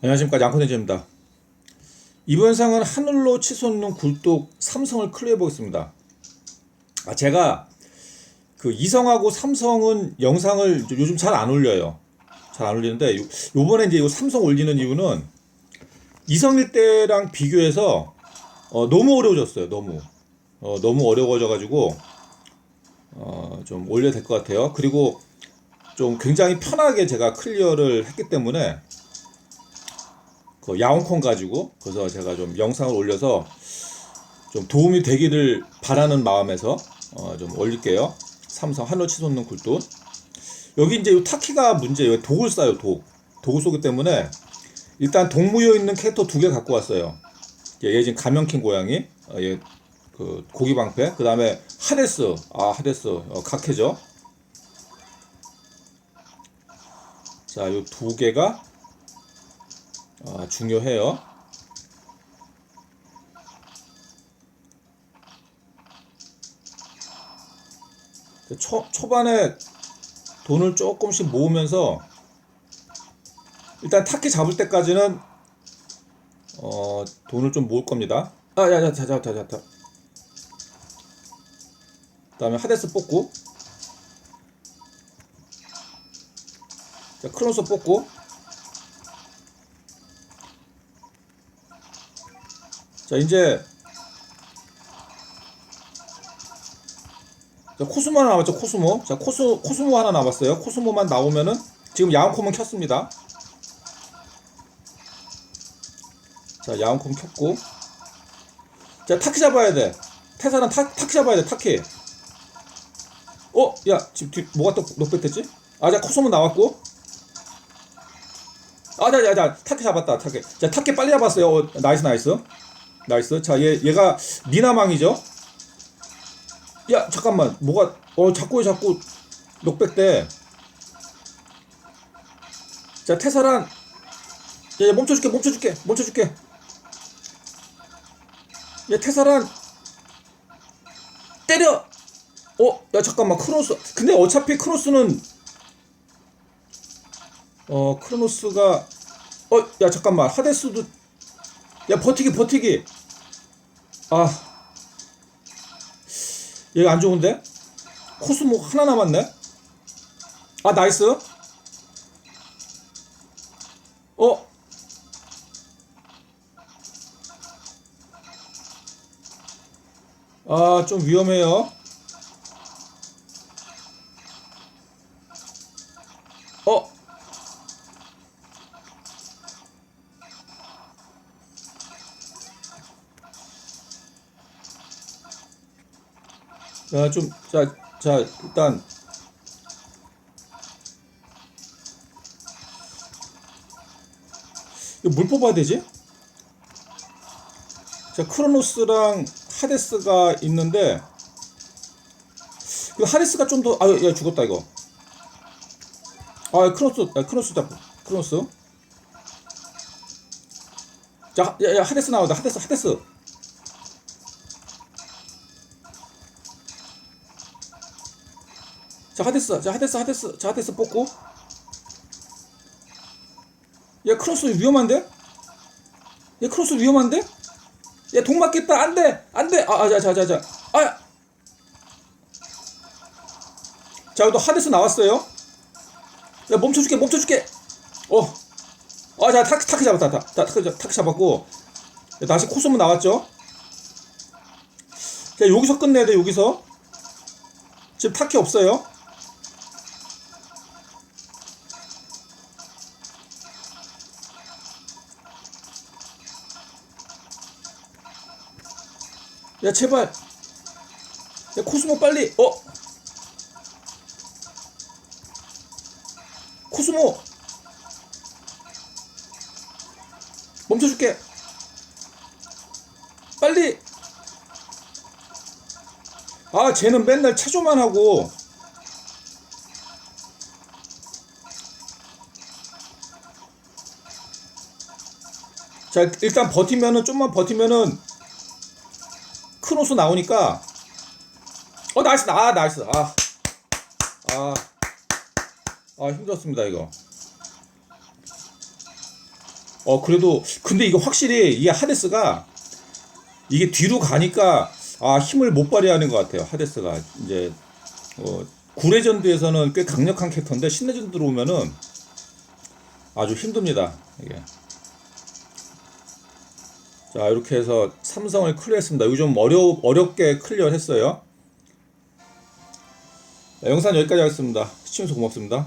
안녕하십니까 양콘대지입니다. 이번 상은 하늘로 치솟는 굴뚝 삼성을 클리어해 보겠습니다. 아 제가 그 이성하고 삼성은 영상을 요즘 잘 안 올려요. 잘 안 올리는데 요, 요번에 이제 요 삼성 올리는 이유는 이성일 때랑 비교해서 어, 너무 어려워졌어요. 너무 어, 너무 어려워져 가지고 어, 좀 올려야 될 것 같아요. 그리고 좀 굉장히 편하게 제가 클리어를 했기 때문에 그 야옹콘 가지고 그래서 제가 좀 영상을 올려서 좀 도움이 되기를 바라는 마음에서 어 좀 올릴게요. 삼성 한로 치솟는 굴뚝. 여기 이제 이 타키가 문제예요. 독을 쏴요, 독. 독을 쏘기 때문에 일단 동무여 있는 캐릭터 두 개 갖고 왔어요. 얘, 얘 지금 가면킨 고양이, 어, 얘 그 고기 방패, 그 다음에 하데스, 아 하데스, 어, 각해죠. 자, 이두 개가 아, 중요해요. 초, 초반에 돈을 조금씩 모으면서 일단 타키 잡을 때까지는 어, 돈을 좀 모을 겁니다. 아, 야, 야, 자, 자, 자, 자, 자. 그다음에 하데스 뽑고, 자, 크로노스 뽑고, 자 이제 자, 코스모 하나 남았죠 코스모? 자 코스 코스모 하나 남았어요. 코스모만 나오면은 지금 야옹콤은 켰습니다. 자 야옹콤 켰고. 자 타키 잡아야 돼. 태사는 타, 타키 잡아야 돼 타키. 어? 야 지금 뒤, 뭐가 또 녹백됐지? 아자 코스모 나왔고. 아자자자 타키 잡았다 타키. 자 타키 빨리 잡았어요. 어, 나이스 나이스 나이스. 자, 얘, 얘가 니나망이죠? 야, 잠깐만. 뭐가, 어, 자꾸, 자꾸, 녹백대. 자, 테사란. 야, 야, 멈춰줄게, 멈춰줄게, 멈춰줄게. 야, 테사란. 때려! 어, 야, 잠깐만. 크로스. 근데 어차피 크로스는, 어, 크로노스가, 어, 야, 잠깐만. 하데스도, 야, 버티기, 버티기. 아. 얘가 안 좋은데? 코스모 하나 남았네? 아 나이스. 어. 아, 좀 위험해요. 어? 자, 좀, 자, 자, 일단. 이거 뭘 뽑아야 되지? 자, 크로노스랑 하데스가 있는데, 이거 하데스가 좀 더, 아, 야, 죽었다, 이거. 아, 크로노스, 아, 크로노스 잡고, 크로노스. 자, 야, 야, 하데스 나오다, 하데스, 하데스. 자 하데스 자 하데스 하데스 자 하데스 뽑고. 야 크로스 위험한데? 야 크로스 위험한데? 야돈 맞겠다. 안돼. 안돼. 아자자자자. 아. 자 여기도 하데스 나왔어요. 야 멈춰줄게 멈춰줄게. 어아자 타키 타키 잡았다. 타, 타, 타키, 타키 잡았고. 야, 다시 코스모 나왔죠? 자 여기서 끝내야 돼 여기서. 지금 타키 없어요 야 제발. 야 코스모 빨리. 어? 코스모. 멈춰줄게. 빨리. 아 쟤는 맨날 체조만 하고. 자 일단 버티면은 좀만 버티면은 크로스 나오니까 어 나이스 아 나이스 아아 아, 아, 힘들었습니다 이거. 어 그래도 근데 이거 확실히 이게 하데스가 이게 뒤로 가니까 아 힘을 못 발휘하는 것 같아요 하데스가. 이제 어, 구레전드에서는 꽤 강력한 캐릭터인데 신레전드 들어오면은 아주 힘듭니다 이게 자 이렇게 해서 삼성을 클리어했습니다. 좀 어려 어렵게 클리어했어요. 자, 영상 여기까지 하겠습니다. 시청해주셔서 고맙습니다